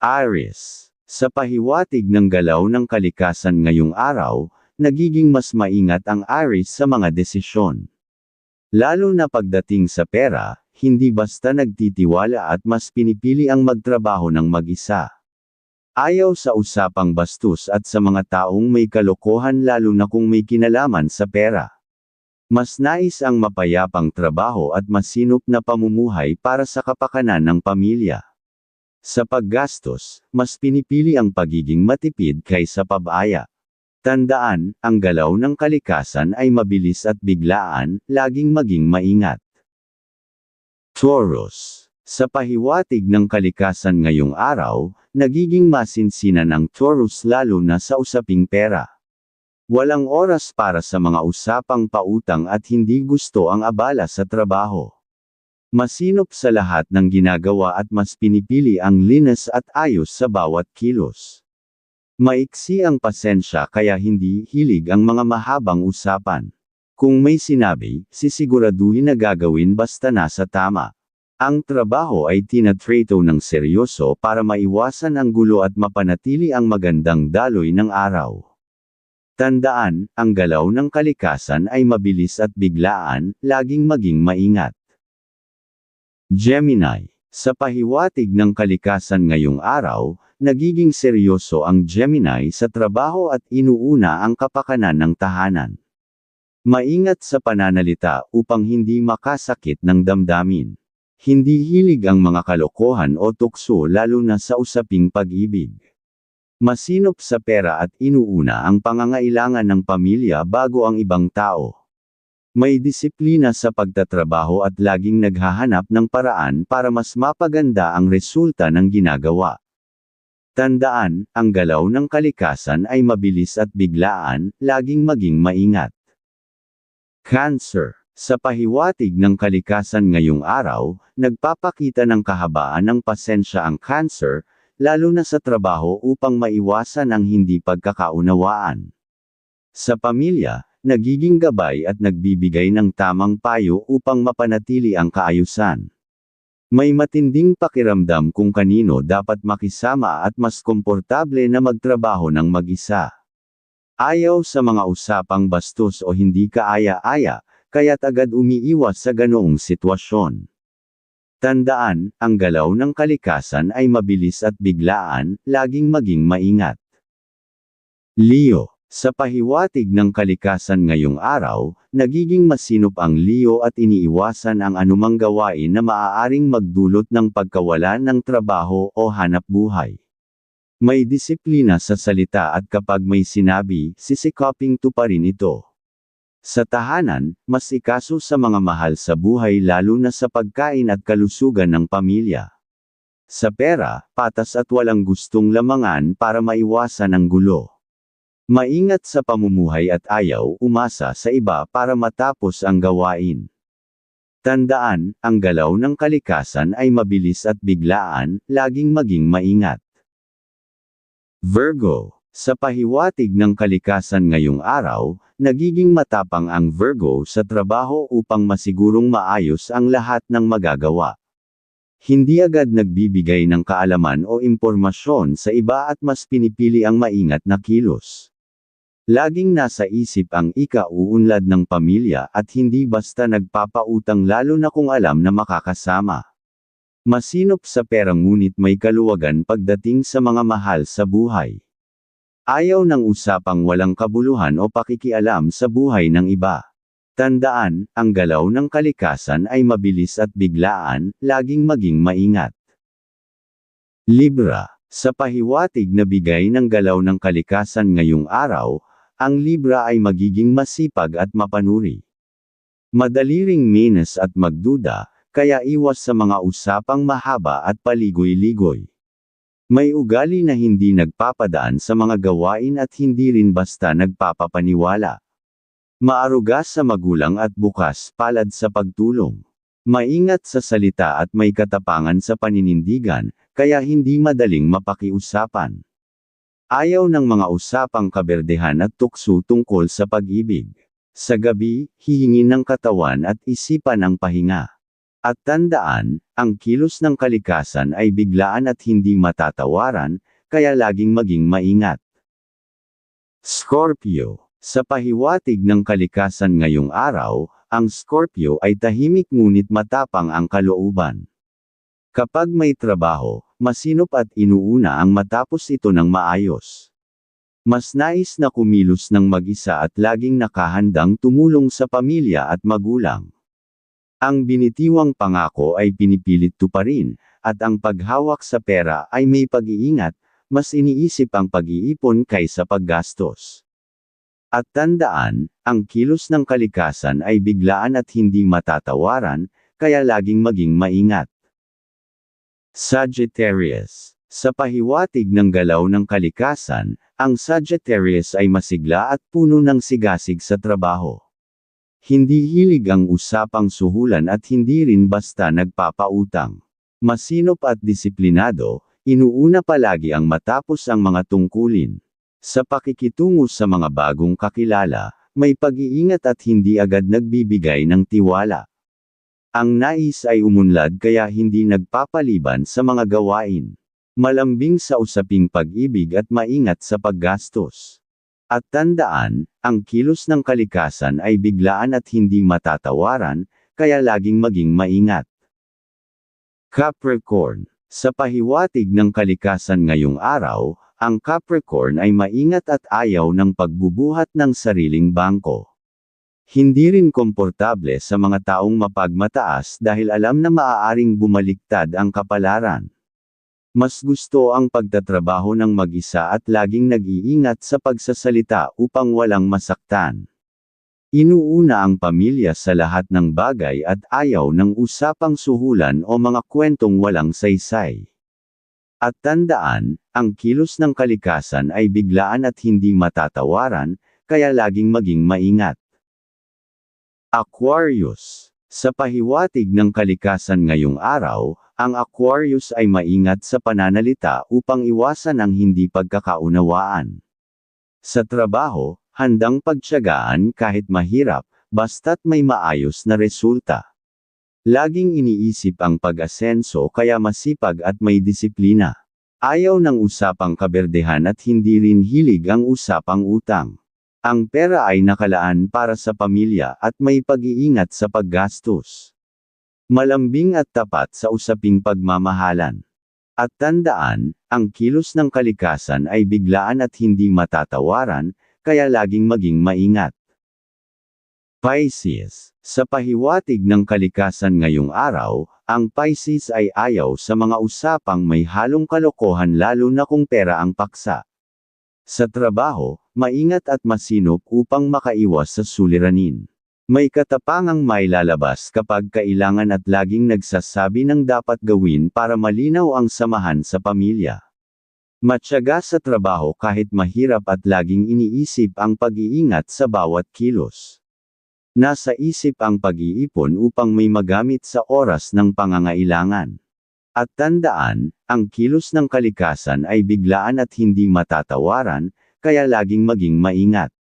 Aries. Sa pahiwatig ng galaw ng kalikasan ngayong araw, nagiging mas maingat ang Aries sa mga desisyon. Lalo na pagdating sa pera, hindi basta nagtitiwala at mas pinipili ang magtrabaho ng mag-isa. Ayaw sa usapang bastos at sa mga taong may kalokohan lalo na kung may kinalaman sa pera. Mas nais ang mapayapang trabaho at masinop na pamumuhay para sa kapakanan ng pamilya. Sa paggastos, mas pinipili ang pagiging matipid kaysa pabaya. Tandaan, ang galaw ng kalikasan ay mabilis at biglaan, laging maging maingat. Taurus. Sa pahiwatig ng kalikasan ngayong araw, nagiging masinsinan ang Taurus lalo na sa usaping pera. Walang oras para sa mga usapang pautang at hindi gusto ang abala sa trabaho. Masinop sa lahat ng ginagawa at mas pinipili ang linas at ayos sa bawat kilos. Maiksi ang pasensya kaya hindi hilig ang mga mahabang usapan. Kung may sinabi, sisiguraduhin na gagawin basta nasa tama. Ang trabaho ay tinatrato ng seryoso para maiwasan ang gulo at mapanatili ang magandang daloy ng araw. Tandaan, ang galaw ng kalikasan ay mabilis at biglaan, laging maging maingat. Gemini. Sa pahiwatig ng kalikasan ngayong araw, nagiging seryoso ang Gemini sa trabaho at inuuna ang kapakanan ng tahanan. Maingat sa pananalita upang hindi makasakit ng damdamin. Hindi hilig ang mga kalokohan o tukso lalo na sa usaping pag-ibig. Masinop sa pera at inuuna ang pangangailangan ng pamilya bago ang ibang tao. May disiplina sa pagtatrabaho at laging naghahanap ng paraan para mas mapaganda ang resulta ng ginagawa. Tandaan, ang galaw ng kalikasan ay mabilis at biglaan, laging maging maingat. Cancer. Sa pahiwatig ng kalikasan ngayong araw, nagpapakita ng kahabaan ng pasensya ang cancer, lalo na sa trabaho upang maiwasan ang hindi pagkakaunawaan. Sa pamilya, nagiging gabay at nagbibigay ng tamang payo upang mapanatili ang kaayusan. May matinding pakiramdam kung kanino dapat makisama at mas komportable na magtrabaho ng mag-isa. Ayaw sa mga usapang bastos o hindi kaaya-aya, kaya't agad umiiwas sa ganoong sitwasyon. Tandaan, ang galaw ng kalikasan ay mabilis at biglaan, laging maging maingat. Leo. Sa pahiwatig ng kalikasan ngayong araw, nagiging masinop ang Leo at iniiwasan ang anumang gawain na maaaring magdulot ng pagkawalan ng trabaho o hanap buhay. May disiplina sa salita at kapag may sinabi, sisikaping tuparin ito. Sa tahanan, mas ikaso sa mga mahal sa buhay lalo na sa pagkain at kalusugan ng pamilya. Sa pera, patas at walang gustong lamangan para maiwasan ang gulo. Maingat sa pamumuhay at ayaw umasa sa iba para matapos ang gawain. Tandaan, ang galaw ng kalikasan ay mabilis at biglaan, laging maging maingat. Virgo sa pahiwatig ng kalikasan ngayong araw, nagiging matapang ang Virgo sa trabaho upang masigurong maayos ang lahat ng magagawa. Hindi agad nagbibigay ng kaalaman o impormasyon sa iba at mas pinipili ang maingat na kilos. Laging nasa isip ang ikauunlad ng pamilya at hindi basta nagpapautang lalo na kung alam na makakasama. Masinop sa pera ngunit may kaluwagan pagdating sa mga mahal sa buhay. Ayaw ng usapang walang kabuluhan o pakikialam sa buhay ng iba. Tandaan, ang galaw ng kalikasan ay mabilis at biglaan, laging maging maingat. Libra. Sa pahiwatig na bigay ng galaw ng kalikasan ngayong araw, ang Libra ay magiging masipag at mapanuri. Madali ring menas at magduda, kaya iwas sa mga usapang mahaba at paligoy-ligoy. May ugali na hindi nagpapadaan sa mga gawain at hindi rin basta nagpapapaniwala. Maarugas sa magulang at bukas palad sa pagtulong. Maingat sa salita at may katapangan sa paninindigan, kaya hindi madaling mapakiusapan. Ayaw ng mga usapang kaberdehan at tukso tungkol sa pag-ibig. Sa gabi, hihingin ng katawan at isipan ang pahinga. At tandaan, ang kilos ng kalikasan ay biglaan at hindi matatawaran, kaya laging maging maingat. Scorpio Sa pahiwatig ng kalikasan ngayong araw, ang Scorpio ay tahimik ngunit matapang ang kalooban. Kapag may trabaho, masinop at inuuna ang matapos ito ng maayos. Mas nais na kumilos ng mag-isa at laging nakahandang tumulong sa pamilya at magulang. Ang binitiwang pangako ay pinipilit tuparin, at ang paghawak sa pera ay may pag-iingat, mas iniisip ang pag-iipon kaysa paggastos. At tandaan, ang kilos ng kalikasan ay biglaan at hindi matatawaran, kaya laging maging maingat. Sagittarius Sa pahiwatig ng galaw ng kalikasan, ang Sagittarius ay masigla at puno ng sigasig sa trabaho. Hindi hilig ang usapang suhulan at hindi rin basta nagpapautang. Masinop at disiplinado, inuuna palagi ang matapos ang mga tungkulin. Sa pakikitungo sa mga bagong kakilala, may pag-iingat at hindi agad nagbibigay ng tiwala. Ang nais ay umunlad kaya hindi nagpapaliban sa mga gawain. Malambing sa usaping pag-ibig at maingat sa paggastos. At tandaan, ang kilos ng kalikasan ay biglaan at hindi matatawaran, kaya laging maging maingat. Capricorn Sa pahiwatig ng kalikasan ngayong araw, ang Capricorn ay maingat at ayaw ng pagbubuhat ng sariling bangko. Hindi rin komportable sa mga taong mapagmataas dahil alam na maaaring bumaliktad ang kapalaran. Mas gusto ang pagtatrabaho ng mag-isa at laging nag-iingat sa pagsasalita upang walang masaktan. Inuuna ang pamilya sa lahat ng bagay at ayaw ng usapang suhulan o mga kwentong walang saysay. At tandaan, ang kilos ng kalikasan ay biglaan at hindi matatawaran, kaya laging maging maingat. Aquarius Sa pahiwatig ng kalikasan ngayong araw, ang Aquarius ay maingat sa pananalita upang iwasan ang hindi pagkakaunawaan. Sa trabaho, handang pagtyagaan kahit mahirap, basta't may maayos na resulta. Laging iniisip ang pag-asenso kaya masipag at may disiplina. Ayaw ng usapang kaberdehan at hindi rin hilig ang usapang utang. Ang pera ay nakalaan para sa pamilya at may pag-iingat sa paggastos. Malambing at tapat sa usaping pagmamahalan. At tandaan, ang kilos ng kalikasan ay biglaan at hindi matatawaran, kaya laging maging maingat. Pisces. Sa pahiwatig ng kalikasan ngayong araw, ang Pisces ay ayaw sa mga usapang may halong kalokohan lalo na kung pera ang paksa. Sa trabaho, maingat at masinop upang makaiwas sa suliranin. May katapangang may lalabas kapag kailangan at laging nagsasabi ng dapat gawin para malinaw ang samahan sa pamilya. Matyaga sa trabaho kahit mahirap at laging iniisip ang pag-iingat sa bawat kilos. Nasa isip ang pag-iipon upang may magamit sa oras ng pangangailangan. At tandaan, ang kilos ng kalikasan ay biglaan at hindi matatawaran, kaya laging maging maingat.